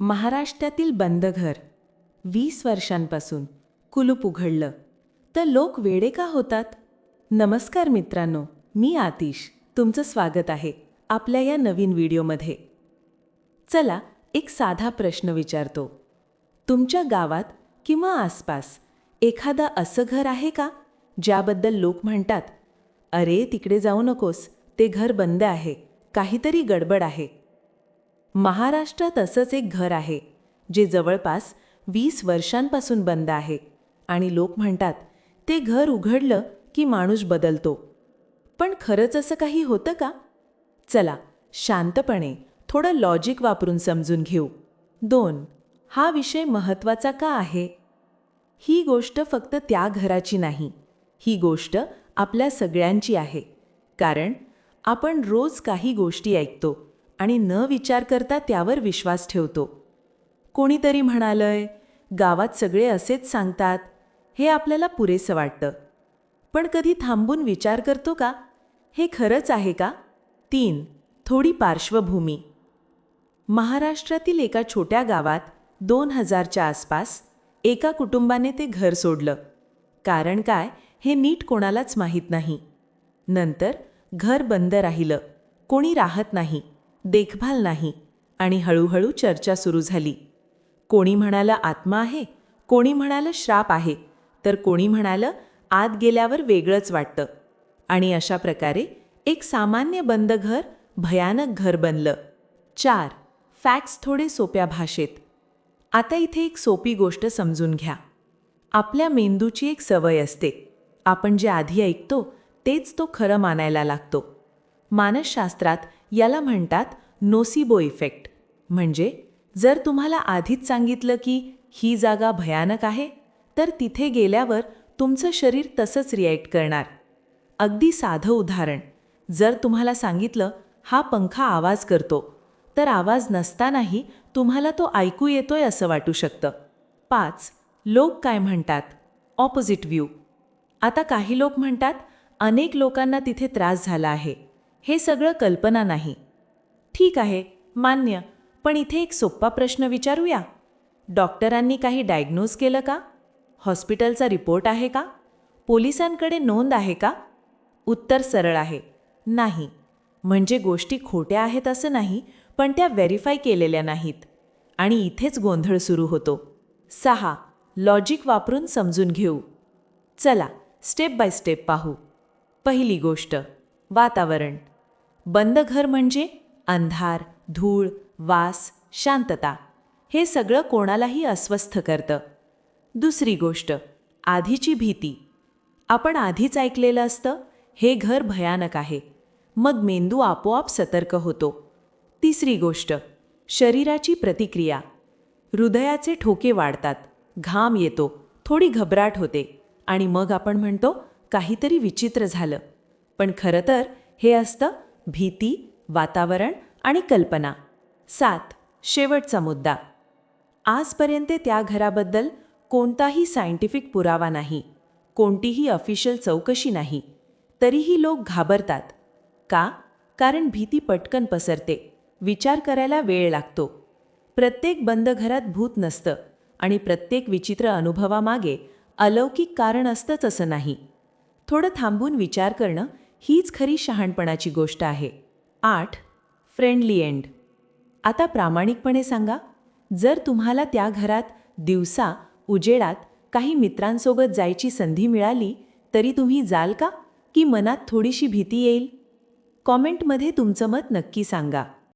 महाराष्ट्रातील बंद घर वीस वर्षांपासून कुलूप उघडलं. तर लोक वेडे का होतात? नमस्कार मित्रांनो मी आतिश. तुमचं स्वागत आहे आपल्या या नवीन व्हिडिओमध्ये. चला एक साधा प्रश्न विचारतो. तुमच्या गावात किंवा आसपास एखादं असं घर आहे का? ज्याबद्दल लोक म्हणतात अरे तिकडे जाऊ नकोस. ते घर बंद आहे. काहीतरी गडबड आहे. महाराष्ट्रात असंच एक घर आहे जे जवळपास वीस वर्षांपासून बंद आहे. आणि लोक म्हणतात ते घर उघडलं की माणूस बदलतो. पण खरंच असं काही होतं का? चला शांतपणे थोडं लॉजिक वापरून समजून घेऊ. दोन हा विषय महत्त्वाचा का आहे? ही गोष्ट फक्त त्या घराची नाही ही गोष्ट आपल्या सगळ्यांची आहे. कारण आपण रोज काही गोष्टी ऐकतो. आणि न विचार करता त्यावर विश्वास ठेवतो. कोणीतरी म्हणालंय गावात सगळे असेच सांगतात. हे आपल्याला पुरेसं वाटतं. पण कधी थांबून विचार करतो का? हे खरंच आहे का? तीन थोडी पार्श्वभूमी. महाराष्ट्रातील एका छोट्या गावात दोन हजारच्या आसपास एका कुटुंबाने ते घर सोडलं. कारण काय हे नीट कोणालाच माहीत नाही. नंतर घर बंद राहिलं. कोणी राहत नाही. देखभाल नाही आणि हळूहळू चर्चा सुरू झाली. कोणी म्हणालं आत्मा आहे कोणी म्हणालं श्राप आहे तर कोणी म्हणालं आत गेल्यावर वेगळंच वाटतं. आणि अशा प्रकारे एक सामान्य बंद घर भयानक घर बनलं. चार फॅक्ट्स थोडे सोप्या भाषेत. आता इथे एक सोपी गोष्ट समजून घ्या. आपल्या मेंदूची एक सवय असते. आपण जे आधी ऐकतो तेच तो खरं मानायला लागतो. मानसशास्त्रात याला म्हणतात नोसिबो इफेक्ट. म्हणजे जर तुम्हाला आधीच सांगितलं की ही जागा भयानक आहे तर तिथे गेल्यावर तुमचं शरीर तसंच रिॲक्ट करणार. अगदी साधं उदाहरण जर तुम्हाला सांगितलं हा पंखा आवाज करतो तर आवाज नसतानाही तुम्हाला तो ऐकू येतोय असं वाटू शकतं. पाच लोक काय म्हणतात? Opposite view. आता काही लोक म्हणतात अनेक लोकांना तिथे त्रास झाला आहे. हे सगळं कल्पना नाही. ठीक आहे मान्य पण इथे एक सोप्पा प्रश्न विचारूया. डॉक्टरांनी काही डायग्नोज केलं का? हॉस्पिटलचा रिपोर्ट आहे का? पोलिसांकडे नोंद आहे का? उत्तर सरळ आहे. नाही. म्हणजे गोष्टी खोट्या आहेत असं नाही पण त्या व्हेरीफाय केलेल्या नाहीत. आणि इथेच गोंधळ सुरू होतो. सहा. लॉजिक वापरून समजून घेऊ. चला स्टेप बाय स्टेप पाहू. पहिली गोष्ट वातावरण. बंद घर म्हणजे अंधार धूळ वास शांतता. हे सगळं कोणालाही अस्वस्थ करतं. दुसरी गोष्ट आधीची भीती. आपण आधीच ऐकलेलं असतं हे घर भयानक आहे. मग मेंदू आपोआप सतर्क होतो. तिसरी गोष्ट शरीराची प्रतिक्रिया. हृदयाचे ठोके वाढतात घाम येतो थोडी घबराट होते. आणि मग आपण म्हणतो काहीतरी विचित्र झालं. पण खरं तर हे असतं भीती वातावरण आणि कल्पना. सात शेवटचा मुद्दा. आजपर्यंत त्या घराबद्दल कोणताही सायंटिफिक पुरावा नाही. कोणतीही ऑफिशियल चौकशी नाही. तरीही लोक घाबरतात. का? कारण भीती पटकन पसरते. विचार करायला वेळ लागतो. प्रत्येक बंद घरात भूत नसतं आणि प्रत्येक विचित्र अनुभवामागे अलौकिक कारण असतंच असं नाही. थोडं थांबून विचार करणं हीच खरी शहाणपणाची गोष्ट आहे. आठ फ्रेंडली एंड आता प्रामाणिकपणे सांगा जर तुम्हाला त्या घरात दिवसा उजेडात काही मित्रांसोबत जायची संधी मिळाली तरी तुम्ही जाल का? की मनात थोडीशी भीती येईल? कॉमेंटमध्ये तुमचं मत नक्की सांगा.